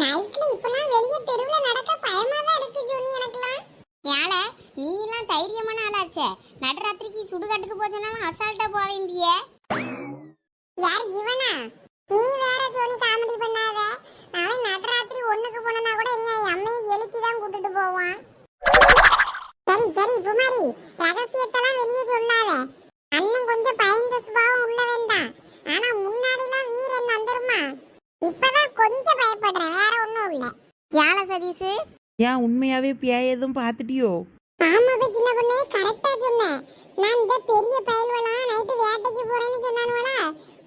நைட்ல இப்பலாம் வெளிய தெருவுல நடக்க பயமா தான் இருக்கு ஜூனி எனக்குலாம் ஏல நீ எல்லாம் தைரியமான ஆளாச்சே. நடுராத்திரிக்கு சுடுகாட்டுக்கு போச்சனாலும் அசால்ட்டா போவேம்பிய யார் இவனா? நீ வேற ஜோனி காமெடி பண்ணாத. அவன் நடராத்திரி ஒண்ணுக்கு போனா கூட எங்க அம்மையை எழுப்பி தான் கூட்டிட்டு போவான். சரி சரி குமாரி ரகசியத்தெல்லாம் வெளியே சொல்லாத. அண்ணன் கொஞ்சம் பயந்த சுபாவம் உள்ளவன் தான் ஆனா முன்னாடிலாம் வீரன் வந்துருமா இப்பதான் கொஞ்சம் பயப்படுறேன் வேற ஒண்ணும் இல்ல. ஏல சதீஷு? ஏன் உண்மையாவே பியாய் எதுவும் பார்த்துட்டியோ? ஆமாப்பா சின்ன பொண்ணு கரெக்டா சொன்னேன் நான் இந்த பெரிய பயல்வலாம் நைட்டு வேட்டைக்கு போறேன்னு சொன்னானுவலா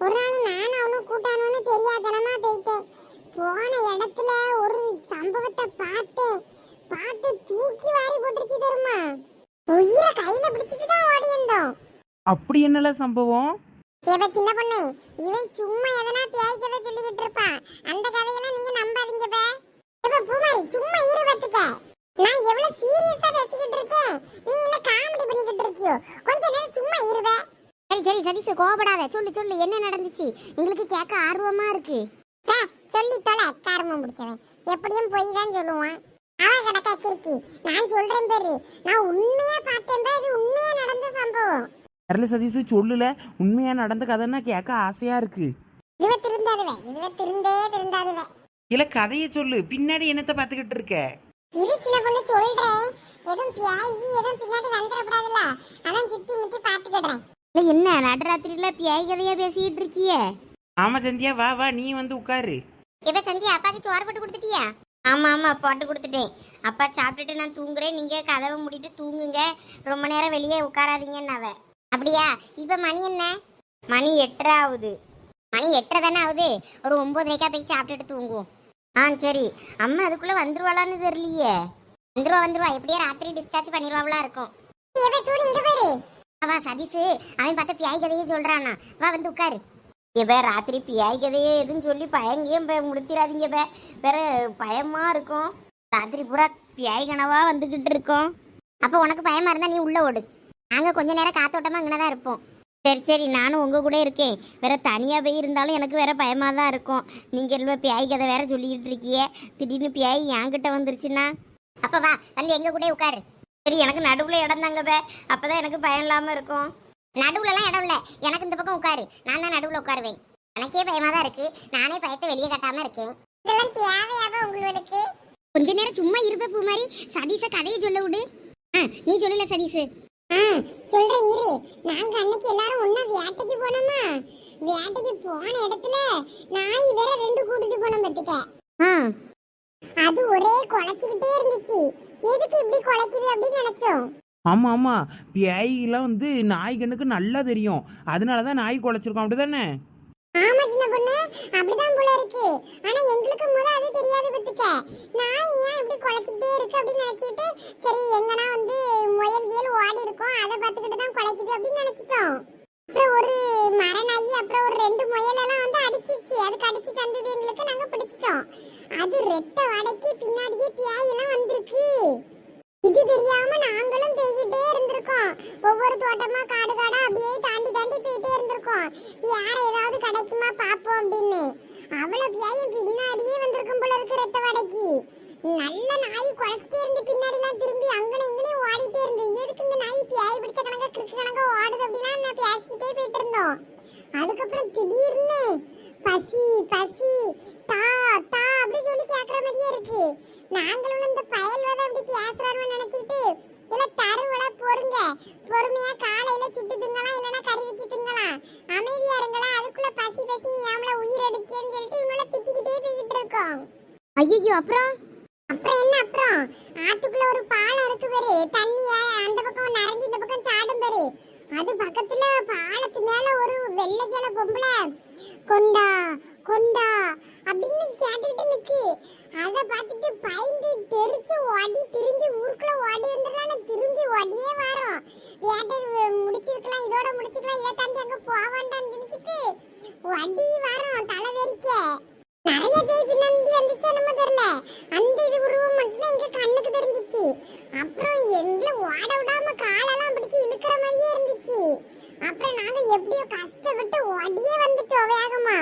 ஒரு நாள் நானும் அவனும் கூட்டானுன்னு தெரியாதனமா போயிட்டேன். போன இடத்துல ஒரு சம்பவத்தை பார்த்தேன். பார்த்து தூக்கி வாரி போட்டுருச்சு தெரியுமா? உயிரை கையில பிடிச்சிட்டு தான் ஓடி இருந்தோம் அப்படி என்னல சம்பவம்? ஏப்பா சின்ன பொண்ணு இவன் சும்மா எதனா பியாய் கதை சொல்லிக்கிட்டு இருப்பான். அந்த கதையெல்லாம் நீங்க நம்பாதீங்க பே. பூமாரி சும்மா இரு பத்துக்க நான் எவ்வளவு சீரியஸா பேசிக்கிட்டு இருக்கேன். நீ என்ன காமெடி பண்ணிக்கிட்டு இருக்கியோ? கொஞ்ச நேரம் சும்மா இருவே சரி சரி சதீஷ் கோபப்படாத சொல்லு சொல்லு என்ன நடந்துச்சு? எங்களுக்கு கேட்க ஆர்வமா இருக்கு. சொல்லி தொலை. காரமும் பிடிச்சவன். எப்படியும் போய் தான் சொல்லுவான். அவன் கிடக்கா கிறுக்கி நான் சொல்றேன் பேரு. நான் உண்மையா பார்த்தேன் இது உண்மையா நடந்த சம்பவம். வரல சதீஷு சொல்லுல. உண்மையா நடந்த கதைன்னா கேட்க ஆசையா இருக்கு. இதுவ திருந்தாதுவே இதுவ திருந்தே திருந்தாதுவே. இல்ல கதையை சொல்லு. பின்னாடி என்னத்தை பார்த்துக்கிட்டு இருக்க? இரு சின்ன பொண்ணு சொல்றேன் எதுவும் பியாயி எதுவும் பின்னாடி வந்துடக்கூடாதுல்ல அதான் சுத்தி முத்தி பாத்துக்கிடுறேன் இல்ல என்ன நடுராத்திரியில பியாய் கதையா பேசிக்கிட்டு இருக்கியே? ஆமா சந்தியா வா வா நீ வந்து உட்காரு. இப்ப சந்தியா அப்பாக்கு சோறு போட்டு கொடுத்துட்டியா? ஆமா ஆமா போட்டு கொடுத்துட்டேன். அப்பா சாப்பிட்டுட்டு நான் தூங்குறேன். நீங்க கதவை மூடிட்டு தூங்குங்க. ரொம்ப நேரம் வெளியே உட்காராதீங்கன்னாவ. அப்படியா? இப்ப மணி என்ன? மணி எட்டரை ஆகுது. மணி எட்டரை தானே ஆகுது. ஒரு ஒன்பதரைக்கா போய் சாப்பிட்டுட்டு தூங்குவோம். ஆ சரி. அம்மா அதுக்குள்ள வந்துருவாளான்னு தெரியலையே. வந்துருவா வந்துருவா. எப்படியே ராத்திரி டிஸ்சார்ஜ் பண்ணிடுவாங்களா இருக்கும். எவ சூடு இங்க பாரு அவா சதீஷு. அவன் பார்த்த பியாய் கதையே சொல்றானா. வா வந்து உட்காரு. இவ ராத்திரி பியாய் கதையே எதுன்னு சொல்லி பயங்கையும் முடித்திராதீங்க பே. வேற பயமா இருக்கும். ராத்திரி பூரா பியாய் கனவா வந்துகிட்டு இருக்கோம். அப்போ உனக்கு பயமா இருந்தா நீ உள்ள ஓடு. நாங்க கொஞ்ச நேரம் காத்தோட்டமா இங்கே தான் இருப்போம். சரி சரி நானும் உங்க கூட இருக்கேன். வேற தனியா போய் இருந்தாலும் எனக்கு வேற பயமா தான் இருக்கும். நீங்க எல்லாம் பியாய் கதை வேற சொல்லிக்கிட்டு இருக்கியே திடீர்னு பியாய் என்கிட்ட வந்துருச்சுன்னா? அப்ப வா வந்து எங்க கூட உட்காரு. சரி எனக்கு நடுவுல இடம் தாங்க பே. அப்பதான் எனக்கு பயம் இல்லாம இருக்கும். நடுவுலலாம் இடம் இல்ல. எனக்கு இந்த பக்கம் உட்காரு. நான் தான் நடுவுல உட்காருவேன். எனக்கே பயமா தான் இருக்கு. நானே பயத்தை வெளியே கட்டாம இருக்கேன். இதெல்லாம் தேவையாவ உங்களுக்கு? கொஞ்ச நேரம் சும்மா இருப்ப பூ மாதிரி சதீஷ கதையை சொல்ல விடு. ஆ, நீ சொல்லல சதீஷ். சொல்றேன் இரு. நாங்க அன்னைக்கு எல்லாரும் ஒண்ணா வேட்டைக்கு போனோமா? வேட்டைக்கு போன இடத்துல நாய் வேற ரெண்டு கூட்டிட்டு போனோம் பத்துக்க. அது ஒரே குலைச்சுக்கிட்டே இருந்துச்சு. எதுக்கு இப்படி குலைக்குது அப்படின்னு நினைச்சோம். ஆமா ஆமா. பியாய்லாம் வந்து நாய் கண்ணுக்கு நல்லா தெரியும். அதனாலதான் நாய் குலைச்சிருக்கோம் அப்படிதானே? ஆமா சின்ன பொண்ணு. அப்படிதான் போல இருக்கு. ஆனா எங்களுக்கு முத அது தெரியாது பத்துக்க. நாய் ஏன் இப்படி குலைச்சிட்டே இருக்கு அப்படின்னு நினைச்சிட்டு சரி வந்து முயல் ஓடி பார்த்துக்கிட்டு அப்படின்னு நினைச்சிட்டோம். அப்புறம் ஒரு மர நாய் அப்புறம் ஒரு ரெண்டு முயல் எல்லாம் வந்து அடிச்சிச்சு. அது கடிச்சு தந்தது எங்களுக்கு நாங்க பிடிச்சிட்டோம். அது ரெட்ட வடைக்கு பின்னாடியே பியாய் எல்லாம் வந்திருக்கு. இது தெரியாம நாங்களும் போய்கிட்டே இருந்திருக்கோம். ஒவ்வொரு தோட்டமா காடு காடா அப்படியே தாண்டி தாண்டி போயிட்டே இருந்திருக்கோம். யார் ஏதாவது கிடைக்குமா பாப்போம் அப்படின்னு. அவ்வளவு பியாயும் பின்னாடியே வந்திருக்கும் போல இருக்கு ரத்த வடைக்கு. நல்ல நாய் குலைச்சிட்டே இருந்து பின்னாடிலாம் திரும்பி அங்கனே இங்கனே ஓடிட்டே இருந்து. எதுக்கு இந்த நாய் பியாய் பிடிச்ச கணக்கா கிறுக்கு கணக்கா ஓடுது அப்படிலாம் நான் பேசிக்கிட்டே போயிட்டு இருந்தோம். அதுக்கப்புறம் திடீர்னு பசி பசி தா தா அப்படி சொல்லி கேட்குற மாதிரியே இருக்கு. நாங்களும் இந்த பயல் வதை அப்படி பேசுறான்னு நினைச்சிட்டு இல்லை தருவல பொறுங்க. பொறுமையா காலையில சுட்டு திங்கலாம் இல்லைன்னா கறி வச்சு திங்கலாம். அமைதியா இருங்களா அதுக்குள்ள பசி பசி நீ உயிர் எடுக்கேன்னு சொல்லிட்டு இவங்கள திட்டிக்கிட்டே போய்கிட்டு இருக்கோம். ஐயோ அப்புறம்? அப்புறம் என்ன அப்புறம்? ஆத்துக்குள்ள ஒரு பாலம் இருக்கு பாரு. தண்ணிய அந்த பக்கம் நிறைஞ்சு இந்த பக்கம் சாடும் பாரு. அது பக்கத்துல பாலத்து மேல ஒரு வெள்ளை ஜல பொம்பளை. கொண்டா கொண்டா அப்படின்னு கேட்டுட்டு நிக்கு. அத பார்த்துட்டு பயந்து தெரிச்சு ஓடி திரும்பி ஊருக்குள்ள ஓடி வந்துடலாம். திரும்பி ஓடியே வரோம். வேட்டை முடிச்சிருக்கலாம் இதோட முடிச்சிருக்கலாம். இதை தாண்டி அங்க போவாண்டான்னு நினைச்சிட்டு ஓடி வரோம். தலை வெறிக்க நிறைய பேய் பின்னாடி வந்துச்சு நம்ம தெரியல. அந்த இது உருவம் மட்டும் எங்க கண்ணுக்கு தெரிஞ்சிச்சு. அப்புறம் எங்களை ஓட விடாம காலெல்லாம் பிடிச்சு இழுக்கிற மாதிரியே இருந்துச்சு. அப்புறம் நாங்க எப்படியோ கஷ்டப்பட்டு ஓடியே வந்துட்டோம் வேகமா.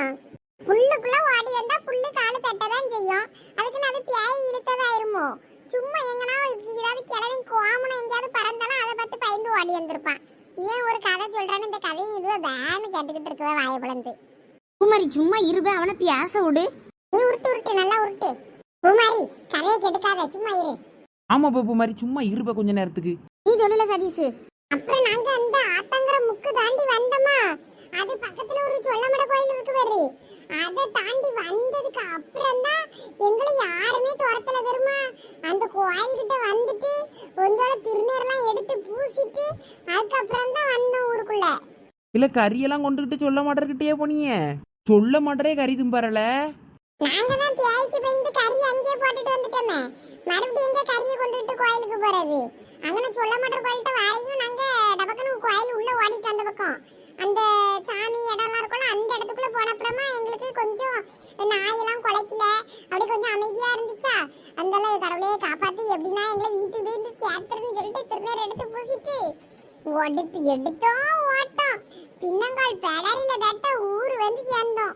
புல்லுக்குள்ள ஓடி வந்தா புல்லு காலு தட்டதான் செய்யும். அதுக்குன்னு அது பேய் இழுத்ததாயிருமோ? சும்மா எங்கனா ஏதாவது கிளவி கோமனம் எங்கேயாவது பறந்தாலும் அதை பார்த்து பயந்து ஓடி வந்திருப்பான். ஏன் ஒரு கதை சொல்றான்னு இந்த கதையும் இதுவே வேன்னு கேட்டுக்கிட்டு இருக்கவே வாய பிளந்து. பூமாரி சும்மா இருபே அவனை பேச விடு. நீ உருட்டு உருட்டு நல்லா உருட்டு. பூமாரி கதையை கெடுக்காத சும்மா இரு. ஆமாம் பப்பு மாதிரி சும்மா இருப்ப கொஞ்ச நேரத்துக்கு. நீ சொல்லல சதீஷ் அப்புறம் நாங்க அந்த ஆத்தங்கர முக்கு தாண்டி வந்தோமா? அது பக்கத்துல ஒரு சொல்லமட கோயில் இருக்கு பாரு. அதை தாண்டி வந்ததுக்கு அப்புறம் தான் எங்களை யாருமே துரத்தல தெரியுமா? அந்த கோயில் கிட்ட வந்துட்டு கொஞ்சம் திருநீரெல்லாம் எடுத்து பூசிட்டு அதுக்கப்புறம் தான் வந்தோம் ஊருக்குள்ள. இல்லை கறியெல்லாம் கொண்டுக்கிட்டு சொல்ல மாட்டேர்கிட்டயே போனீங்க சொல்ல மாட்டேரே கறி தும்பறல. நாங்க தான் பேய்க்கு பயந்து கறி அங்கே போட்டுட்டு வந்துட்டோமே. மறுபடியும் எங்க கறியை கொண்டுட்டு கோயிலுக்கு போறது? அங்கன சொல்ல மாட்டோம் கோயில்கிட்ட வரையும் நாங்க டபக்கனு கோயில் உள்ள ஓடிட்டு அந்த பக்கம். அந்த சாமி இடம்லாம் இருக்கும்ல அந்த இடத்துக்குள்ள போன அப்புறமா எங்களுக்கு கொஞ்சம் நாயெல்லாம் குலைக்கல. அப்படி கொஞ்சம் அமைதியா இருந்துச்சா? அந்த கடவுளையே காப்பாத்தி எப்படின்னா எங்களை வீட்டுக்கு இருந்து சேர்த்துருன்னு சொல்லிட்டு திருநேர் எடுத்து பூசிட்டு ஒடுத்து எடுத்தோம் ஓட்டோம். பின்னங்கால் பெடரில தட்ட ஊர் வந்து சேர்ந்தோம்.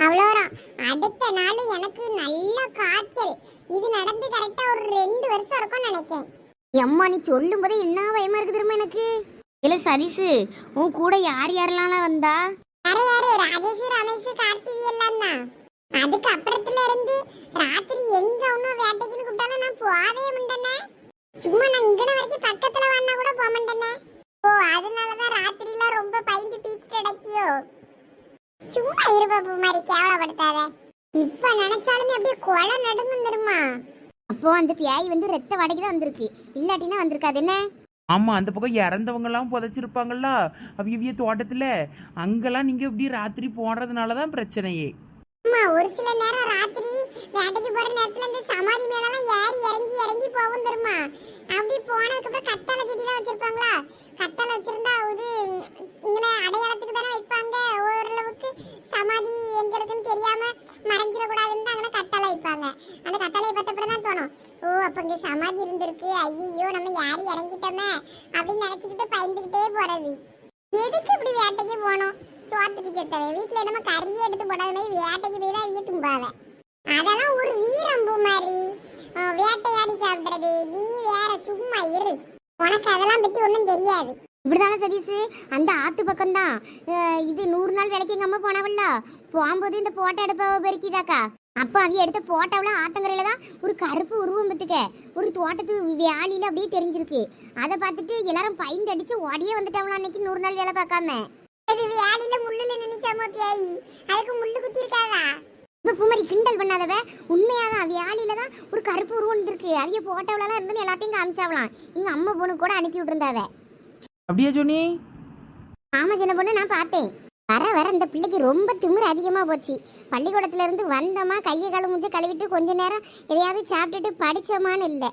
அவ்வளோதான் அடுத்த நாள் எனக்கு நல்ல காய்ச்சல். இது நடந்து கரெக்டா ஒரு ரெண்டு வருஷம் இருக்கும்னு நினைக்கேன். எம்மா நீ சொல்லும் போதே என்ன பயமா இருக்கு தெரியுமா எனக்கு? இல்ல சதீஷ் உன் கூட யார் யாரெல்லாம் வந்தா? யாரு யாரு? ராஜேஷ் ரமேஷ் கார்த்திவி எல்லாம் தான். அதுக்கு அப்புறத்துல இருந்து ராத்திரி எங்க ஒன்னும் வேட்டைக்குன்னு கூப்பிட்டாலும் நான் போகவே மாட்டேனே. சும்மா நான் இங்கன வரைக்கும் பக்கத்துல வந்தா கூட போக மாட்டேனே. ஓ அதனாலதான் ராத்திரில ரொம்ப பயந்து பீச்சு அடக்கியோ சும்மா இருபப்பு மாதிரி கேவலப்படுத்தாத. இப்ப நினைச்சாலுமே அப்படியே கொலை நடந்து தெரியுமா அப்போ அந்த பியாய் வந்து ரத்த வடைக்கு தான் வந்திருக்கு. இல்லாட்டினா வந்திருக்காது என்ன? ஆமாம் அந்த பக்கம் இறந்தவங்கலாம் புதைச்சிருப்பாங்கல்ல அவ்விய தோட்டத்தில். அங்கெல்லாம் நீங்கள் இப்படி ராத்திரி போடுறதுனால தான் பிரச்சனையே. அம்மா ஒரு சில நேரம் ராத்திரி வேட்டைக்கு போற நேரத்துல இந்த சமாதி மேலலாம் ஏறி இறங்கி இறங்கி போகும் தெரியுமா? அப்படி போனதுக்கு அப்புறம் கத்தால செடிலாம் வச்சிருப்பாங்களா? கத்தால வச்சிருந்தா இது இங்கே அடையாளத்துக்கு தானே வைப்பாங்க? ஓரளவுக்கு சமாதி எங்க இருக்குன்னு தெரியாம மறைஞ்சிடக்கூடாதுன்னு தான் அங்கே கத்தாழை வைப்பாங்க. அந்த கத்தாலையை பார்த்தப்பறம் தான் தோணும். ஓ அப்ப இங்க சமாதி இருந்திருக்கு. ஐயோ நம்ம யாரி இறங்கிட்டோமே அப்படின்னு நினைச்சுக்கிட்டு பயந்துகிட்டே போறது. எதுக்கு இப்படி வேட்டைக்கு போனோம்? சோத்துக்கு செத்தவன். வீட்டுல என்னமோ கறியை எடுத்து போடாத மாதிரி வேட்டைக்கு போய் தான் வீட்டு தும்பாவ அதெல்லாம் ஒரு வீரம்பு மாதிரி வேட்டையாடி சாப்பிடுறது. நீ வேற சும்மா இரு. உனக்கு அதெல்லாம் பத்தி ஒன்றும் தெரியாது. இப்படிதானே சதீஷ்? அந்த ஆத்து பக்கம்தான். இது நூறு நாள் வேலைக்கு எங்க அம்மா போனவல்ல? போகும்போது இந்த போட்டோ எடுப்ப பெருக்கிதாக்கா. அப்போ அவிய எடுத்த போட்டோவில் ஆத்தங்கரையில தான் ஒரு கருப்பு உருவம் பத்துக்க. ஒரு தோட்டத்து வேலியில அப்படியே தெரிஞ்சிருக்கு. அதை பார்த்துட்டு எல்லாரும் பயந்து அடிச்சு ஓடியே வந்துட்டாவலாம் அன்னைக்கு நூறு நாள் வேலை பார்க்காம? வேலையில முள்ளுல நினைச்சாமோ பேய் அதுக்கு முள்ளு குத்தி இருக்காதா இப்ப பூமரி கிண்டல் பண்ணாதவ? உண்மையாதான் வியாழியில தான் ஒரு கருப்பு உருவம் இருக்கு அவிய போட்டோவிலாம் இருந்து எல்லாத்தையும் காமிச்சாவலாம் எங்க அம்மா பொண்ணு கூட அனுப்பி விட்டுருந்தாவ. அப்படியே ஜோனி? ஆமா சின்ன பொண்ணு நான் பார்த்தேன். வர வர இந்த பிள்ளைக்கு ரொம்ப திமிர் அதிகமா போச்சு. பள்ளிக்கூடத்துல இருந்து வந்தோமா கையை காலை முடிஞ்சு கழுவிட்டு கொஞ்ச நேரம் எதையாவது சாப்பிட்டுட்டு படிச்சோமான்னு இல்லை.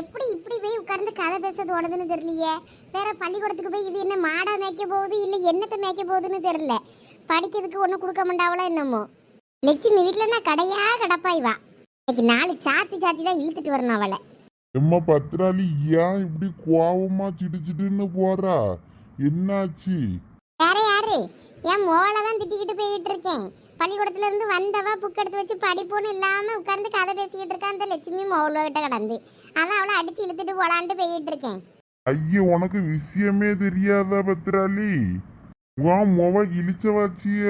எப்படி இப்படி போய் உட்கார்ந்து கதை பேச தோணுதுன்னு தெரியலையே? வேற பள்ளிக்கூடத்துக்கு போய் இது என்ன மாடா மேய்க்க போகுது இல்லை என்னத்தை மேய்க்க போகுதுன்னு தெரியல. படிக்கிறதுக்கு ஒன்றும் கொடுக்க மாட்டாவளோ என்னமோ. லட்சுமி வீட்டில் நான் கடையா கடப்பா இவா. இன்னைக்கு நாலு சாத்தி சாத்தி தான் இழுத்துட்டு வரணும் அவளை. எம்மா பத்திராளி ஏன் இப்படி கோவமா சிடுச்சிடுன்னு போறா? என்னாச்சு? வேற யாரு? என் மோளை தான் திட்டிக்கிட்டு போய்கிட்டு இருக்கேன். பள்ளிக்கூடத்துல இருந்து வந்தவ புக் எடுத்து வச்சு படிப்போன்னு இல்லாம உட்கார்ந்து கதை பேசிக்கிட்டு இருக்கா அந்த லட்சுமி மோளோ கிட்ட கடந்து. அதான் அவளை அடிச்சு இழுத்துட்டு போலான்ட்டு போய்கிட்டு இருக்கேன். ஐயோ உனக்கு விஷயமே தெரியாதா பத்திராளி? உன் மொவ இழிச்ச வச்சிய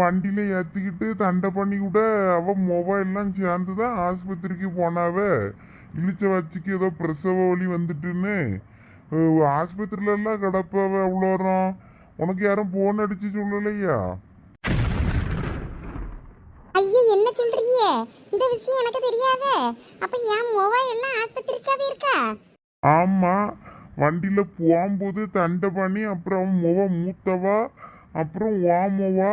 வண்டியில ஏத்திக்கிட்டு தண்டை பண்ணி விட அவ மொவ எல்லாம் சேர்ந்து தான் ஆஸ்பத்திரிக்கு போனாவ. இழிச்ச வச்சிக்கு ஏதோ பிரசவ வலி வந்துட்டுன்னு எல்லாம் கிடப்பாவ அவ்வளோரம் உனக்கு யாரும் போன் அடிச்சு சொல்லலையா? ஐயே என்ன சொல்றீங்க? இந்த விஷயம் எனக்கு தெரியாத. அப்ப என் மொபைல் எல்லாம் ஆஸ்பத்திரிக்காவே இருக்கா? ஆமா வண்டியில போகும்போது தண்டை பண்ணி அப்புறம் முவ மூத்தவா அப்புறம் ஓமவா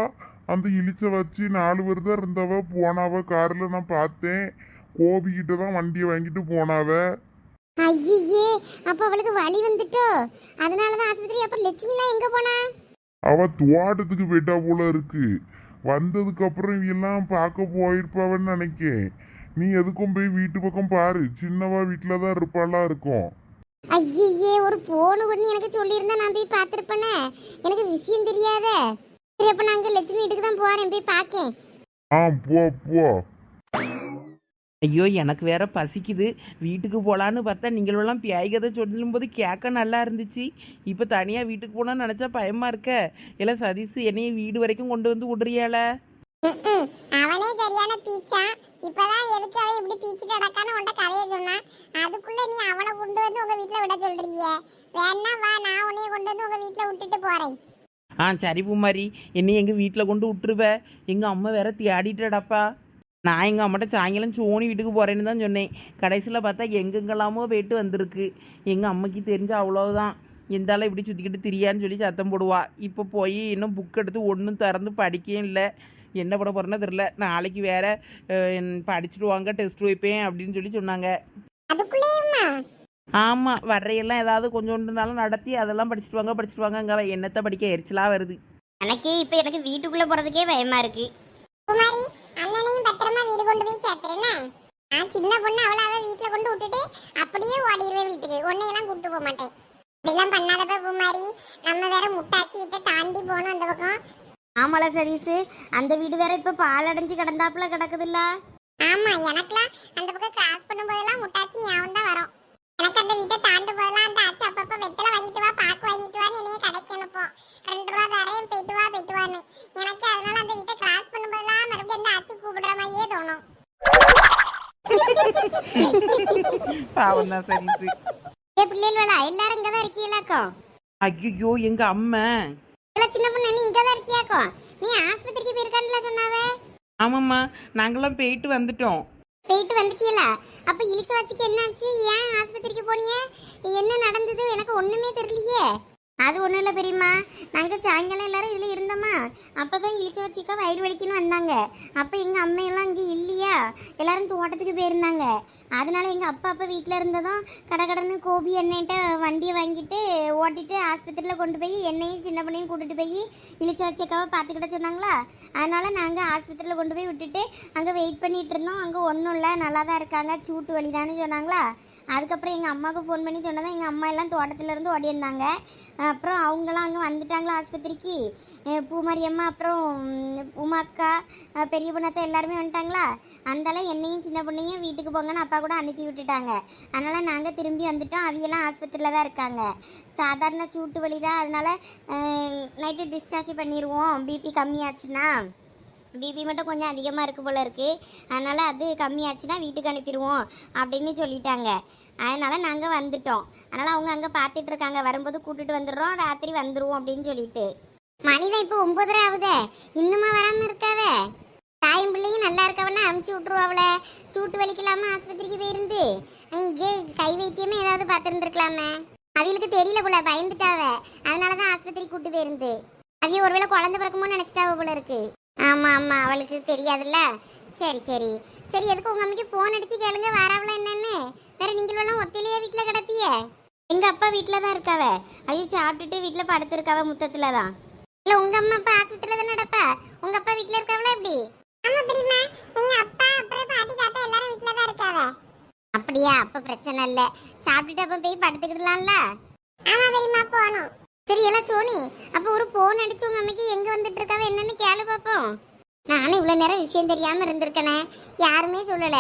அந்த இழிச்ச வச்சு நாலு பேர் தான் இருந்தவ போனாவ கார்ல நான் பார்த்தேன். கோபிக்கிட்ட தான் வண்டியை வாங்கிட்டு போனாவ. ஐயே அப்ப அவளுக்கு வலி வந்துட்டோ? அதனாலதான் ஆஸ்பத்திரி அப்ப லட்சுமிலாம் எங்க போனா? அவ தோட்டத்துக்கு போயிட்டா போல இருக்கு. வந்ததுக்கு அப்புறம் எல்லாம் பார்க்க போயிருப்பாவன்னு நினைக்கேன். நீ எதுக்கும் போய் வீட்டு பக்கம் பாரு. சின்னவா வீட்டில தான் இருப்பாளா இருக்கும். ஐயே ஒரு போனு பண்ணி எனக்கு சொல்லியிருந்தா நான் போய் பார்த்துருப்பேனே. எனக்கு விஷயம் தெரியாதே. சரி அப்ப நான் அங்க லட்சுமி வீட்டுக்கு தான் போறேன் போய் பார்க்கேன். ஆ போ போ. ஐயோ எனக்கு வேற பசிக்குது. வீட்டுக்கு போகலான்னு பார்த்தா நீங்களெல்லாம் பியாய் கதை சொல்லும்போது கேட்க நல்லா இருந்துச்சு. இப்போ தனியாக வீட்டுக்கு போகணும்னு நினச்சா பயமாக இருக்க? இல்லை சதீஷ் என்னையும் வீடு வரைக்கும் கொண்டு வந்து விடுறியால. அவனே சரியான பீச்சா? இப்பதான் எதுக்கு அவன் இப்படி பீச்சிட்டு அடக்கான்னு உன்ட்ட கதையை சொன்னான்? அதுக்குள்ள நீ அவனை கொண்டு வந்து உங்க வீட்ல விட சொல்றியே வேணா வா நான் உன்னைய கொண்டு வந்து உங்க வீட்ல விட்டுட்டு போறேன். ஆ சரி பூமாரி. என்னை எங்கள் வீட்டில் கொண்டு விட்டுருவ? எங்கள் அம்மா வேற தேடிட்டடாப்பா. நான் எங்கள் அம்மாட்ட சாயங்காலம் சோனி வீட்டுக்கு போகிறேன்னு தான் சொன்னேன். கடைசியில் பார்த்தா எங்கெங்கெல்லாமோ போயிட்டு வந்திருக்கு. எங்கள் அம்மைக்கு தெரிஞ்ச அவ்வளோதான் எந்தாலும் இப்படி சுற்றிக்கிட்டு திரியான்னு சொல்லி சத்தம் போடுவா. இப்போ போய் இன்னும் புக் எடுத்து ஒன்றும் திறந்து படிக்கவும் இல்லை. என்ன பண்ண போகிறேன்னு தெரில நாளைக்கு வேற படிச்சுட்டு வாங்க டெஸ்ட் வைப்பேன் அப்படின்னு சொல்லி சொன்னாங்க. ஆமாம் வர்றையெல்லாம் ஏதாவது கொஞ்சோண்டுனாலும் நடத்தி அதெல்லாம் படிச்சுட்டு வாங்க படிச்சுட்டு வாங்க அங்கே என்னத்தை படிக்க எரிச்சலாக வருது. எனக்கே இப்போ எனக்கு வீட்டுக்குள்ளே போகிறதுக்கே பயமாக இருக்குது குமாரி அண்ணனையும் பத்திரமா வீடு கொண்டு போய் சேர்த்துருன்னு நான் சின்ன பொண்ணு அவளை அவ வீட்ல கொண்டு விட்டுட்டு அப்படியே ஓடிடுவேன் வீட்டுக்கு. உன்னையெல்லாம் கூட்டு போக மாட்டேன். இப்படிலாம் பண்ணாதப்ப குமாரி நம்ம வேற முட்டாச்சி விட்டு தாண்டி போகணும் அந்த பக்கம். ஆமால சதீஷு அந்த வீடு வேற இப்போ பாலடைஞ்சு கிடந்தாப்புல கிடக்குதுல்ல. ஆமா எனக்குலாம் அந்த பக்கம் கிராஸ் பண்ணும்போதெல்லாம் முட்டாச்சி ஞாபகம் தான் வரும். எனக்கு அந்த வீட்டை தாண்டும் போதெல்லாம் அந்த ஆச்சி அப்பப்ப வெத்தலை வாங்கிட்டு வா பாக்கு வாங்கிட்டு வான்னு என்னைய கடைக்கு அனுப்பும். ரெண்டு ரூபா தரேன் போயிட்டு வா போயிட்டு வான்னு. எனக்கு அதனால அந்த வீட்டை கிராஸ் பண்ணும்போதெல்லாம் மறுபடியும் அந்த ஆச்சி கூப்பிடுற மாதிரியே தோணும். பாவம் தான் சதீஷ் ஏ பிள்ளைகளா எல்லாரும் இங்கே தான் இருக்கீங்களாக்கோ? ஐயோ எங்க அம்மா? இல்லை சின்ன பொண்ணு நீ இங்கே தான் இருக்கியாக்கோ? நீ ஆஸ்பத்திரிக்கு போயிருக்கான்ல சொன்னாவே. ஆமாம்மா நாங்களாம் போயிட்டு வந்துட்டோம். போயிட்டு வந்துட்டீங்களா அப்ப இழிச்ச வச்சுக்கு என்னாச்சு? ஏன் ஆஸ்பத்திரிக்கு போனியே? என்ன நடந்தது? எனக்கு ஒண்ணுமே தெரியலையே. அது ஒன்றும் இல்லை பெரியம்மா. நாங்கள் சாயங்காலம் எல்லாரும் இதில் இருந்தோமா? அப்போ தான் இழிச்ச வச்சிக்கா வயிறு வலிக்குன்னு வந்தாங்க. அப்போ எங்கள் அம்மையெல்லாம் இங்கே இல்லையா? எல்லாரும் தோட்டத்துக்கு போயிருந்தாங்க. அதனால எங்கள் அப்பா அப்பா வீட்டில் இருந்ததும் கடை கடன்னு கோபி எண்ணெய்கிட்ட வண்டியை வாங்கிட்டு ஓட்டிட்டு ஆஸ்பத்திரியில் கொண்டு போய் என்னையும் சின்ன பண்ணையும் கூட்டிகிட்டு போய் இழிச்ச வச்சக்காவை பார்த்துக்கிட்ட சொன்னாங்களா? அதனால் நாங்கள் ஆஸ்பத்திரியில் கொண்டு போய் விட்டுட்டு அங்கே வெயிட் பண்ணிகிட்டு இருந்தோம். அங்கே ஒன்றும் இல்லை. நல்லா தான் இருக்காங்க. சூட்டு வலிதான்னு சொன்னாங்களா? அதுக்கப்புறம் எங்கள் அம்மாவுக்கு ஃபோன் பண்ணி சொன்னதான் எங்கள் அம்மா எல்லாம் தோட்டத்துலேருந்து ஓடியிருந்தாங்க அப்புறம் அவங்களாம் அங்கே வந்துட்டாங்களா ஆஸ்பத்திரிக்கு. அஹ் பூமாரியம்மா அப்புறம் உமா அக்கா பெரிய பொண்ணாத்த எல்லாருமே வந்துட்டாங்களா? அந்தாலும் என்னையும் சின்ன பொண்ணையும் வீட்டுக்கு போங்கன்னு அப்பா கூட அனுப்பி விட்டுட்டாங்க. அதனால் நாங்கள் திரும்பி வந்துட்டோம். அவியெல்லாம் ஆஸ்பத்திரியில் தான் இருக்காங்க. சாதாரண சூட்டு வலி தான். அதனால் நைட்டு டிஸ்சார்ஜ் பண்ணிடுவோம் பிபி கம்மியாச்சுன்னா. பிபி மட்டும் கொஞ்சம் அதிகமாக இருக்கு போல் இருக்குது அதனால் அது கம்மியாச்சுன்னா வீட்டுக்கு அனுப்பிடுவோம் அப்படின்னு சொல்லிட்டாங்க. அதனால் நாங்கள் வந்துட்டோம். அதனால் அவங்க அங்கே பார்த்துட்டு இருக்காங்க. வரும்போது கூட்டிகிட்டு வந்துடுறோம். ராத்திரி வந்துடுவோம் அப்படின்னு சொல்லிட்டு. மணிதான் இப்போ ஒம்பதரை ஆகுதே. இன்னுமா வராமல் இருக்காவே? தாயும் பிள்ளையும் நல்லா இருக்கவனா அமுச்சு விட்ருவாவல சூட்டு வலிக்கலாமா ஆஸ்பத்திரிக்கு போயிருந்து. அங்கே கை வைத்தியமே ஏதாவது பார்த்துருந்துருக்கலாமே. அவளுக்கு தெரியல போல பயந்துட்டாவ. அதனால தான் ஆஸ்பத்திரி கூட்டு போயிருந்து. அவிய ஒருவேளை குழந்தை பிறக்குமோன்னு நினச்சிட்டாவ போல இருக்கு. ஆமா ஆமா அவளுக்கு தெரியாதுல்ல? சரி சரி. சரி எதுக்கு உங்க அம்மைக்கு போன் அடிச்சு கேளுங்க? வாராவளா என்னன்னு? வேற நீங்கள் எல்லாம் ஒத்தையிலேயே வீட்டில் கிடப்பிய? எங்க அப்பா வீட்டில் தான் இருக்காவ. ஐயோ சாப்பிட்டுட்டு வீட்டில் படுத்திருக்காவ முத்தத்துல தான். இல்ல உங்க அம்மா அப்பா ஆஸ்பத்திரியில தான் நடப்பா? உங்க அப்பா வீட்டில் இருக்காவளா எப்படி? ஆமா பெரியம்மா. எங்க அப்பா அப்புறம் பாட்டி தாத்தா எல்லாரும் வீட்ல தான் இருக்காவ. அப்படியா? அப்ப பிரச்சனை இல்லை. சாப்பிட்டுட்டு அப்ப போய் படுத்துக்கிடலாம்ல? ஆமா பெரியம்மா போகணும் சரி எல்லாம் சோனி. அப்போ ஒரு போன் அடிச்சு உங்க அம்மைக்கு எங்க வந்துட்டு இருக்காவ என்னன்னு கேளு பாப்போம். நானும் இவ்வளோ நேரம் விஷயம் தெரியாம இருந்திருக்கனே. யாருமே சொல்லல.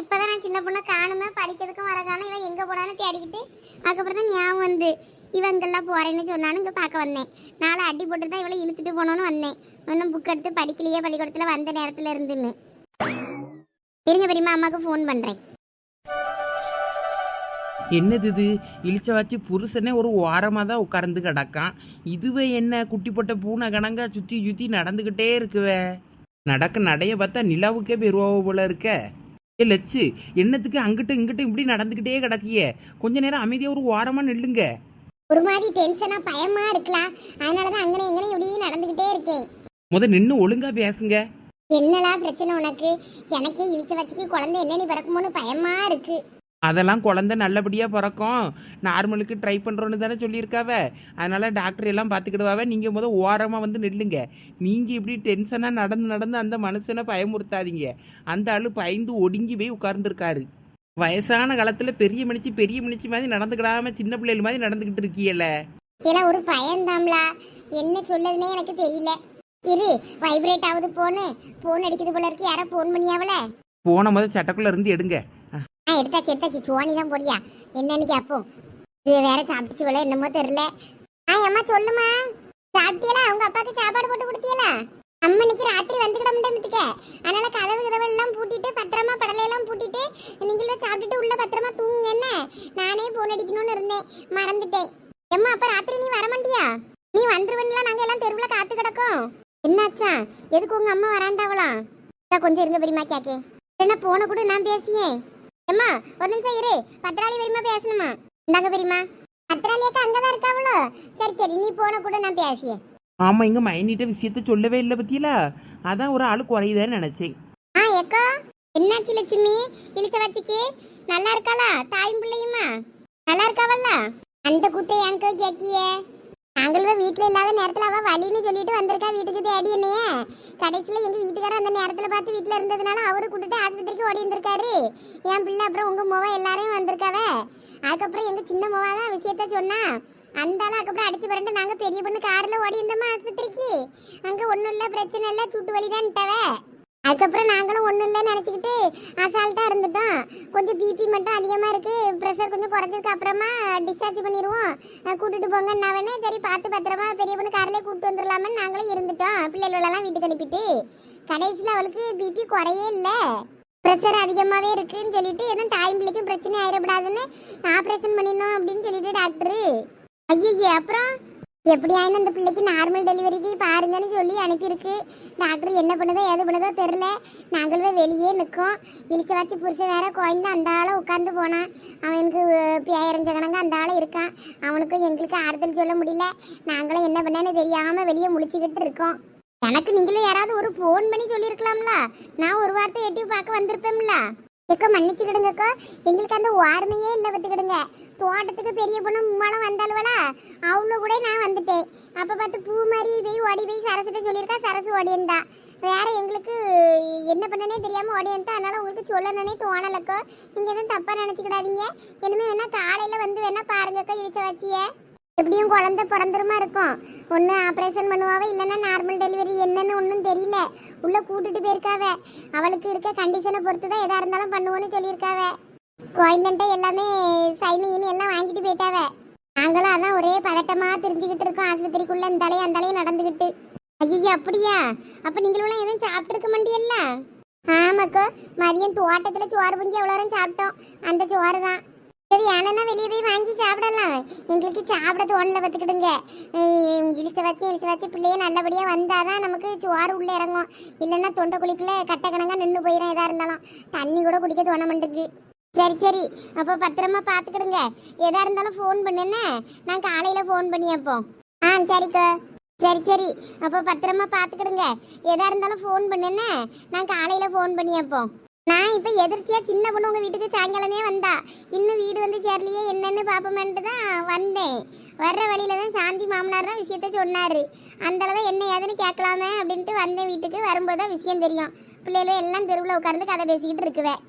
இப்பதான் நான் சின்ன பொண்ணை காணுமே படிக்கிறதுக்கும் வர காணும். இவன் எங்க போனான்னு தேடிக்கிட்டு அதுக்கப்புறம் தான் ஞாபகம் வந்து இவங்கெல்லாம் போறேன்னு சொன்னான்னு இங்க பார்க்க வந்தேன். நாளை அடி போட்டு தான் இவளை இழுத்துட்டு போனோன்னு வந்தேன். இன்னும் புக் எடுத்து படிக்கலையே பள்ளிக்கூடத்துல வந்த நேரத்துல இருந்துன்னு. இருங்க பெரியமா அம்மாவுக்கு ஃபோன் பண்றேன். என்னது இது? இழிச்ச வச்சு புருஷனே ஒரு ஓரமாக தான் உட்கார்ந்து கிடக்கான். இதுவே என்ன? குட்டி போட்ட பூனை கணங்க சுற்றி சுற்றி நடந்துக்கிட்டே இருக்குவே. நடக்க நடைய பார்த்தா நிலாவுக்கே பெருவாவ போல இருக்க. ஏ லட்சு என்னத்துக்கு அங்கிட்டும் இங்கிட்டும் இப்படி நடந்துக்கிட்டே கிடக்கியே? கொஞ்ச நேரம் அமைதியாக ஒரு ஓரமாக நில்லுங்க. ஒரு மாதிரி டென்ஷனா பயமா இருக்கலாம் அதனாலதான் அங்கனே எங்கனே இப்படியே நடந்துகிட்டே இருக்கேன். முத நின்று ஒழுங்கா பேசுங்க. என்னடா பிரச்சனை உனக்கு? எனக்கே இழிச்ச வச்சுக்கு குழந்தை என்னன்னு பிறக்குமோன்னு பயமா இருக்கு. அதெல்லாம் குழந்தை நல்லபடியாக பிறக்கும். நார்மலுக்கு ட்ரை பண்ணுறோன்னு தானே சொல்லியிருக்காவ. அதனால டாக்டர் எல்லாம் பார்த்துக்கிடுவாவ. நீங்கள் முத ஓரமாக வந்து நில்லுங்க. நீங்கள் இப்படி டென்ஷனாக நடந்து நடந்து அந்த மனுஷனை பயமுறுத்தாதீங்க. அந்த ஆளு பயந்து ஒடுங்கி போய் உட்கார்ந்துருக்காரு. வயசான காலத்தில் பெரிய மனுச்சி பெரிய மனுச்சி மாதிரி நடந்துக்கிடாம சின்ன பிள்ளைகள் மாதிரி நடந்துக்கிட்டு இருக்கீல இதெல்லாம் ஒரு பயந்தாம்லா. என்ன சொல்லதுன்னே எனக்கு தெரியல. இரு வைப்ரேட் ஆகுது போனு. போன் அடிக்குது போல இருக்கு. யாரோ போன் பண்ணியாவல? போன முதல் சட்டக்குள்ளே இருந்து எடுங்க. எடுத்தாச்சு எடுத்தாச்சு. சோனி தான் போடியா? என்னன்னு கேட்போம் இது வேற சாப்பிட்டுச்சு போல என்னமோ தெரியல. ஆ அம்மா சொல்லுமா சாப்பிட்டியலா? அவங்க அப்பாவுக்கு சாப்பாடு போட்டு கொடுத்தியலா? அம்மா இன்னைக்கு ராத்திரி வந்துக்கிடமுட்டேன் அதனால கதவு கதவு எல்லாம் பூட்டிட்டு பத்திரமா படலையெல்லாம் பூட்டிட்டு நீங்களும் சாப்பிட்டுட்டு உள்ள பத்திரமா தூங்குங்க என்ன? நானே போன் அடிக்கணும்னு இருந்தேன். மறந்துட்டேன். எம்மா அப்ப ராத்திரி நீ வரமாட்டியா நீ வந்துருவன்ல நாங்க எல்லாம் தெருவுல காத்து கிடக்கோம். என்னாச்சா? எதுக்கு உங்க அம்மா வராண்டாவலாம் கொஞ்சம் இருங்க பெரியமா கேக்கே என்ன போன கூட நான் பேசியேன். எம்மா ஒரு நிமிஷம் இரு. பத்திராளி பெரியமா பேசணுமா? இந்தாங்க பெரியமா பத்திராளியாக்கா அங்கதான் இருக்காவளோ? சரி சரி நீ போன கூட நான் பேசியேன் ஆமாம் இங்கே மைனிட்ட விஷயத்த சொல்லவே இல்லை பத்தியலா? அதான் ஒரு ஆள் குறையுதேன்னு நினச்சேன். ஆ ஏக்கா என்னாச்சு லட்சுமி? இழுச்ச வச்சுக்கு நல்லா இருக்காளா? தாயும் பிள்ளையுமா? நல்லா இருக்காவல்ல அந்த குத்தை எங்க கேக்கியே நாங்களும் வீட்டில் இல்லாத நேரத்தில் அவள் வலின்னு சொல்லிட்டு வந்திருக்கா வீட்டுக்கு தேடி என்னையே. கடைசியில எங்கள் வீட்டுக்காரர் அந்த நேரத்தில் பார்த்து வீட்டில் இருந்ததுனால அவரு கூட்டிட்டு ஆஸ்பத்திரிக்கு ஓடி இருந்திருக்காரு என் பிள்ளை அப்புறம் உங்கள் மொவ எல்லாரையும் வந்திருக்காவ. அதுக்கப்புறம் எங்கள் சின்ன மொவா தான் விஷயத்த சொன்னா. அந்தாலும் அதுக்கப்புறம் அடிச்சு பிறண்டு நாங்கள் பெரிய பொண்ணு காரில் ஓடி இருந்தோமா ஆஸ்பத்திரிக்கு. அங்கே ஒன்றும் இல்லை பிரச்சனை இல்லை சுட்டு வழி தான்ட்டவ. அதுக்கப்புறம் நாங்களும் ஒன்றும் இல்லைன்னு நினச்சிக்கிட்டு அசால்ட்டாக இருந்துட்டோம். கொஞ்சம் பிபி மட்டும் அதிகமாக இருக்குது ப்ரெஷர் கொஞ்சம் குறைஞ்சதுக்கு அப்புறமா டிஸ்சார்ஜ் பண்ணிடுவோம். கூட்டிகிட்டு கூட்டிட்டு சரி பார்த்து பத்திரமா பெரிய பொண்ணு காரிலே கூப்பிட்டு வந்துடலாமன்னு நாங்களும் இருந்துட்டோம். பிள்ளைகளெல்லாம் வீட்டுக்கு அனுப்பிட்டு. கடைசியில் அவளுக்கு பிபி குறையே இல்லை. ப்ரெஷர் அதிகமாகவே இருக்குதுன்னு சொல்லிட்டு எதுவும் தாய் பிள்ளைக்கும் பிரச்சனை ஆயிடக்கூடாதுன்னு ஆப்ரேஷன் பண்ணிடணும் அப்படின்னு சொல்லிட்டு டாக்டரு ஐயே அப்புறம்? எப்படியாயினும் அந்த பிள்ளைக்கு நார்மல் டெலிவரிக்கு பாருங்கன்னு சொல்லி அனுப்பியிருக்கு. டாக்டர் என்ன பண்ணுதோ எது பண்ணுதோ தெரில நாங்களுமே வெளியே நிற்கோம். இழிச்ச வச்சு புருஷன் வேற குழந்த அந்த ஆளை உட்காந்து போனான். அவனுக்கு பேரஞ்ச கணங்க அந்த ஆளை இருக்கான். அவனுக்கும் எங்களுக்கு ஆறுதல் சொல்ல முடியல. நாங்களும் என்ன பண்ணேன்னு தெரியாமல் வெளியே முழிச்சுக்கிட்டு இருக்கோம். எனக்கு நீங்களும் யாராவது ஒரு ஃபோன் பண்ணி சொல்லியிருக்கலாம்ல? நான் ஒரு வார்த்தை எட்டி பார்க்க வந்திருப்பேன்ல எக்கோ மன்னிச்சுக்கிடுங்கக்கோ. எங்களுக்கு அந்த வார்மையே இல்லை பார்த்துக்கிடுங்க. தோட்டத்துக்கு பெரிய பொண்ணு மும்மாலும் வந்தாலுவலா அவ்வளோ கூட நான் வந்துட்டேன். அப்போ பார்த்து பூ மாதிரி போய் ஓடி போய் சரசுட்ட சொல்லியிருக்கா சரசு ஓடியிருந்தா வேற எங்களுக்கு என்ன பண்ணனே தெரியாமல் ஓடியிருந்தா அதனால உங்களுக்கு சொல்லணும்னே தோணலக்கோ. நீங்கள் எதுவும் தப்பாக நினச்சிக்கிடாதீங்க. இனிமேல் வேணால் காலையில் வந்து வேணால் பாருங்கக்கோ இடிச்ச வச்சியே. எப்படியும் குழந்தை பிறந்துருமா இருக்கும். ஒன்று ஆப்ரேஷன் பண்ணுவாவே இல்லைன்னா நார்மல் டெலிவரி என்னன்னு ஒன்றும் தெரியல. உள்ளே கூட்டிட்டு போயிருக்காவ. அவளுக்கு இருக்க கண்டிஷனை பொறுத்து தான் எதாக இருந்தாலும் பண்ணுவோன்னு சொல்லியிருக்காவ. குழந்தைன்ட்ட எல்லாமே சைனு எல்லாம் வாங்கிட்டு போயிட்டாவ. நாங்களும் அதான் ஒரே பதட்டமாக தெரிஞ்சுக்கிட்டு இருக்கோம். ஆஸ்பத்திரிக்குள்ளே இந்த தலையும் அந்த தலையும் நடந்துக்கிட்டு ஐயோ அப்படியா? அப்போ நீங்களும் எதுவும் சாப்பிட்ருக்க மாட்டியல்ல ஆமாக்கோ மதியம் தோட்டத்தில் சோறு புஞ்சி எவ்வளோ நேரம் சாப்பிட்டோம். அந்த சோறு தான் சரி ஆனா வெளியே போய் வாங்கி சாப்பிடலாம். எங்களுக்கு சாப்பிட தோணல பார்த்துக்கிடுங்க. இழிச்ச வச்சு இழிச்ச வச்சு பிள்ளைய நல்லபடியாக வந்தாதான் நமக்கு சோறு உள்ளே இறங்கும். இல்லைன்னா தொண்டை குழிக்குள்ள கட்ட கணங்கா நின்று போயிடும் எதாக இருந்தாலும். தண்ணி கூட குடிக்க தோண மாட்டேங்குது. சரி சரி. அப்போ பத்திரமா பார்த்துக்கிடுங்க. எதாக இருந்தாலும் ஃபோன் பண்ணுன்னு நான் காலையில் ஃபோன் பண்ணியப்போ ஆ சரிக்கா. சரி சரி. அப்போ பத்திரமா பார்த்துக்கிடுங்க. எதாக இருந்தாலும் ஃபோன் பண்ணுன்னு நான் காலையில் ஃபோன் பண்ணியப்போ நான் இப்போ எதிர்ச்சியா சின்ன பொண்ணு உங்கள் வீட்டுக்கு சாயங்காலமே வந்தா. இன்னும் வீடு வந்து சேரலையே என்னன்னு பார்ப்போமேன்ட்டு தான் வந்தேன். வர்ற வழியில தான் சாந்தி மாமனார் தான் விஷயத்த சொன்னார். அந்தளவு தான் என்ன ஏதுன்னு கேட்கலாமே அப்படின்ட்டு வந்தேன் வீட்டுக்கு. வரும்போது தான் விஷயம் தெரியும். பிள்ளைகளும் எல்லாம் தெருவில் உட்காந்து கதை பேசிக்கிட்டு இருக்குவேன்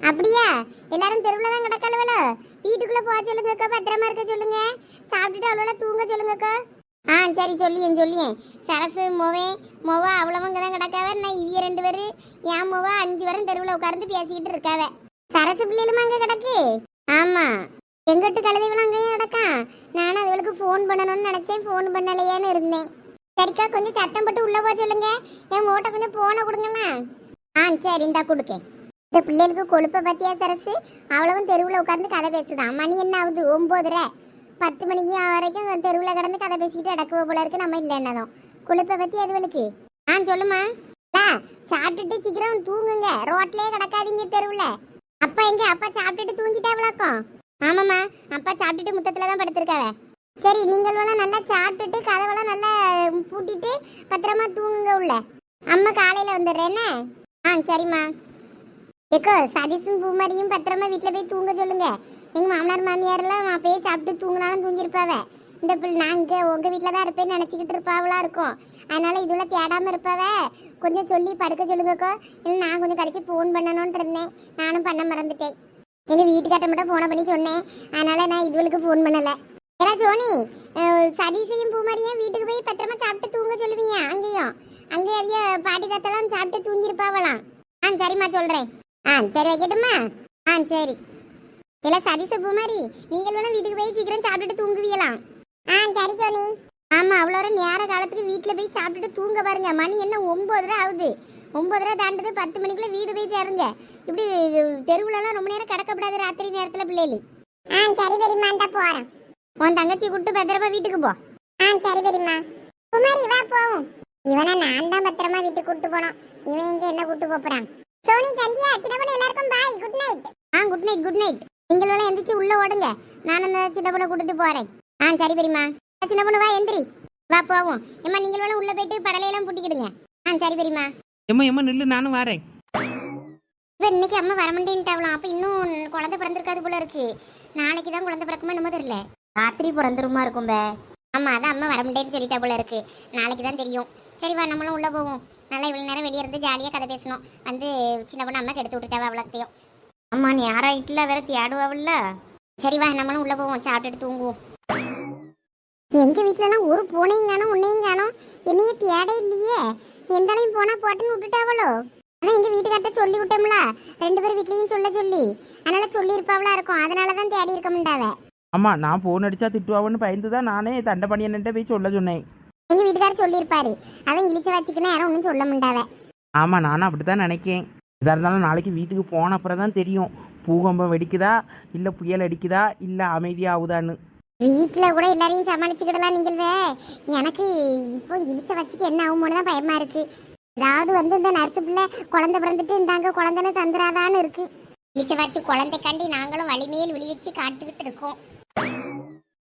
அப்படியா? எல்லாரும் தெருவில் தான் கிடக்கலவளோ வீட்டுக்குள்ளே போக சொல்லுங்கக்கா பத்திரமா இருக்க சொல்லுங்க. சாப்பிட்டுட்டு அவ்வளோ தூங்க சொல்லுங்கக்கா ஆ சரி சொல்லியேன் சொல்லியேன். சரசு மொவே மொவா அவ்வளவங்க தான் கிடக்காவ? நான் இவிய ரெண்டு பேர்? என் மொவா அஞ்சு பேரும் தெருவில் உட்கார்ந்து பேசிக்கிட்டு இருக்காவ. சரசு பிள்ளைகளும் அங்கே கிடக்கு? ஆமாம் எங்கிட்டு கழுதைகளும் அங்கேயும் கிடக்கான் நானும் அதுகளுக்கு ஃபோன் பண்ணணும்னு நினச்சேன் ஃபோன் பண்ணலையேன்னு இருந்தேன். சரிக்கா கொஞ்சம் சத்தம் போட்டு உள்ளே போக சொல்லுங்க. என் மூட்டை கொஞ்சம் போனை கொடுங்களேன் ஆ சரி இந்தா கொடுக்கேன். இந்த பிள்ளைகளுக்கு கொழுப்பை பற்றியா சரசு? அவ்வளவும் தெருவில் உட்கார்ந்து கதை பேசுதான் மணி என்ன ஆகுது? ஒம்போதுரை. பத்து மணிக்கு வரைக்கும் தெருவில் கிடந்து கதை பேசிக்கிட்டு அடக்குவ போல இருக்கு. நம்ம இல்லைன்னதும் குளிப்பை பற்றி அதுவளுக்கு ஆ சொல்லுமா அக்கா, சாப்பிட்டுட்டு சீக்கிரம் தூங்குங்க. ரோட்லயே கிடக்காதீங்க தெருவில். அப்பா எங்க? அப்பா சாப்பிட்டுட்டு தூங்கிட்டா விளக்கம் ஆமாம்மா. அப்பா சாப்பிட்டுட்டு முத்தத்தில் தான் படுத்திருக்காவ. சரி நீங்களும் நல்லா சாப்பிட்டுட்டு கதவெல்லாம் நல்லா பூட்டிட்டு பத்திரமா தூங்குங்க உள்ள. அம்மா காலையில் வந்துடுறேன். ஆ சரிம்மா. ஏக்கோ சதீஷும் பூமாரியும் பத்திரமா வீட்டில் போய் தூங்க சொல்லுங்க. எங்கள் மாமனார் மாமியார்லாம் அப்படியே சாப்பிட்டு தூங்கினாலும் தூங்கியிருப்பாவ. இந்த பிள்ளை நாங்கள் உங்கள் வீட்டில் தான் இருப்பேன்னு நினச்சிக்கிட்டு இருப்பாவளா இருக்கும். அதனால் இதுல தேடாமல் இருப்பாவே. கொஞ்சம் சொல்லி படுக்க சொல்லுங்கக்கோ. இல்லை நான் கொஞ்சம் கழித்து ஃபோன் பண்ணணுன்ட்டு இருந்தேன். நானும் பண்ண மறந்துட்டேன். எங்கள் வீட்டுக்கார்ட்ட மட்டும் ஃபோனை பண்ணி சொன்னேன். அதனால் நான் இதுவளுக்கு ஃபோன் பண்ணலை. ஏன்னா சோனி சதீசையும் பூமாரியும் வீட்டுக்கு போய் பத்திரமா சாப்பிட்டு தூங்க சொல்லுவீங்க அங்கேயும். அங்கே அவிய பாட்டி தாத்தெல்லாம் சாப்பிட்டு தூங்கியிருப்பாவலாம் ஆ சரிம்மா சொல்கிறேன் ஆ சரி வைக்கட்டுமா ஆ சரி. இல்ல சரி சுப்பு மாதிரி நீங்கள் வேணா வீட்டுக்கு போய் சீக்கிரம் சாப்பிட்டுட்டு தூங்குவீங்களாம். ஆ சரி சோனி. ஆமா அவ்வளோ நேர காலத்துக்கு வீட்டில் போய் சாப்பிட்டுட்டு தூங்க பாருங்க. மணி என்ன ஒன்பதரை ஆகுது. ஒன்பதரை தாண்டது பத்து மணிக்குள்ள வீடு போய் சேருங்க. இப்படி தெருவுலலாம் ரொம்ப நேரம் கிடக்கப்படாது ராத்திரி நேரத்தில் பிள்ளைகள். ஆ சரி பெரியம்மா இந்த போறேன் உன் தங்கச்சி கூட்டு பத்திரமா வீட்டுக்கு போ. ஆ சரி பெரியம்மா. குமாரி வா போவோம். இவனை நான் தான் பத்திரமா வீட்டுக்கு கூட்டு போனோம். இவன் எங்க என்ன கூட்டு போறான்? சோனி சந்தியா சின்ன எல்லாருக்கும் bye good night ah good night good night நீங்கள் எல்லாம் எந்திரிச்சு உள்ள ஓடுங்க. நான் அந்த சின்ன பொண்ணை கூட்டிட்டு போறேன். ஆ சரி பெரியம்மா. சின்ன பொண்ணு வா எந்திரி. வா போவோம். ஏம்மா நீங்கள் வேணா உள்ள போயிட்டு படலையெல்லாம் பூட்டிக்கிடுங்க. ஆ சரி பெரியம்மா. எம்மா எம்மா நில்லு நானும் வரேன். இப்போ இன்னைக்கு அம்மா வரமாட்டேன்ட்டாவலாம் அப்போ இன்னும் குழந்தை பிறந்திருக்காது போல இருக்கு. நாளைக்கு தான் குழந்தை பிறக்குமா என்னமோ தெரியல. ராத்திரி பிறந்துருமா இருக்கும் பே. ஆமா அதான் அம்மா வரமாட்டேன்னு சொல்லிட்டா போல இருக்கு. நாளைக்கு தான் தெரியும். சரி வா நம்மளும் உள்ள போவோம். நல்லா இவ்வளவு நேரம் வெளியே இருந்து ஜாலியாக கதை பேசணும். வந்து சின்ன பொண்ணு அம்மாக்கு எடுத்து விட்டுட்டாவா அவ்வளோத்தையும். அம்மா நீ யாராயிட்டுல வேற தேடுவாவில்ல சரி வா நம்மளும் உள்ள போவோம். சாப்பிட்டுட்டு தூங்குவோம். எங்க வீட்டுலலாம் ஒரு பூனையும் காணும் உன்னையும் காணும். என்னைய தேட இல்லையே. எந்தாலையும் போனா போட்டுன்னு விட்டுட்டாவளோ? ஆனா எங்க வீட்டுக்கார்ட்ட சொல்லி விட்டோம்ல. ரெண்டு பேரும் வீட்லயும் சொல்ல சொல்லி. அதனால சொல்லி இருப்பாவளா இருக்கும். அதனால தான் தேடி இருக்க முடியாவ அம்மா நான் ஃபோன் அடிச்சா திட்டுவாவன்னு பயந்து தான் நானே தண்டை பண்ணி என்னட்ட போய் சொல்ல சொன்னேன். எங்க வீட்டுக்காரர் சொல்லியிருப்பாரு. அதான் இழிச்ச வச்சுக்கினா யாரும் ஒன்றும் சொல்ல முடியாவ ஆமாம் நானும் அப்படி தான் நினைக்கேன். எதாக இருந்தாலும் நாளைக்கு வீட்டுக்கு போன அப்புறம் தான் தெரியும். பூகம்பம் வெடிக்குதா? இல்லை புயல் அடிக்குதா? இல்லை அமைதியாகுதான்னு. வீட்டில் கூட எல்லாரையும் சமாளிச்சுக்கிடலாம் நீங்கள்வே. எனக்கு இப்போ இழிச்ச வச்சுக்கு என்ன ஆகுமோன்னு தான் பயமாக இருக்குது ஏதாவது வந்து இந்த நர்ஸு பிள்ளை குழந்தை பிறந்துட்டு இந்தாங்க குழந்தைன்னு தந்துடாதான்னு இருக்குது இழிச்ச வச்சு குழந்தைக்காண்டி நாங்களும் வலிமையில் விழிவச்சு காட்டுக்கிட்டு இருக்கோம்.